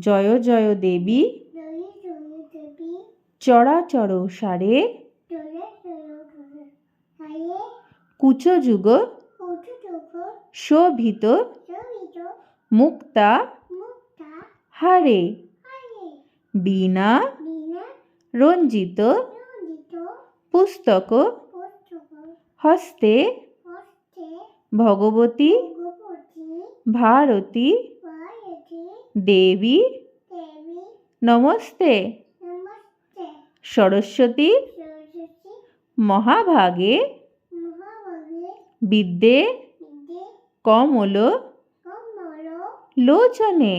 জয় জয় দেবী। চরাচর সারে। কুচযুগ শোভিত মুক্তা। হারে। বীণা। রঞ্জিত। পুস্তক। হস্তে। ভগবতী। ভারতী। দেবী। নমস্তে। সরস্বতী। মহাভাগে। বিদ্যে। কমল। লোচনে।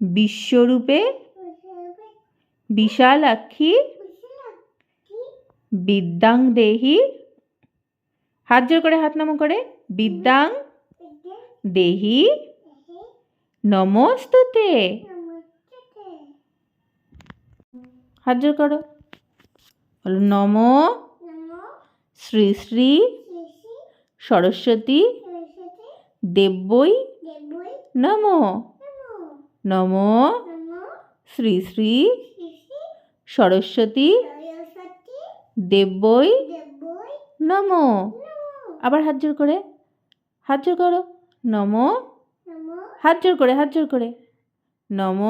বিশ্বরূপে। বিশালাক্ষী। বিদ্যাং দেহি। হাত জোর করে হাত নম করে। বিদ্যাং। দেহে। নমস্তুতে। নমস্তে হাত জোর করো। বলো, নম শ্রী শ্রী সরস্বতী দেব্যই দেবৈ নম। নম শ্রী শ্রী সরস্বতী দেব্যই নম। আবার হাত জোর করে। হাত জোর করো। নম হাত জোর করে, হাত জোর করে। নম।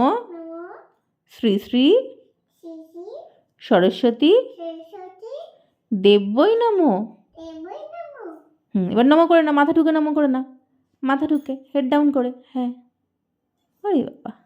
শ্রী শ্রী সরস্বতী। দেবই নম। হুম, এবার নম করে না মাথা ঢুকে, নম করে না মাথা ঢুকে হেড ডাউন করে হ্যাঁ। ওরে বাবা।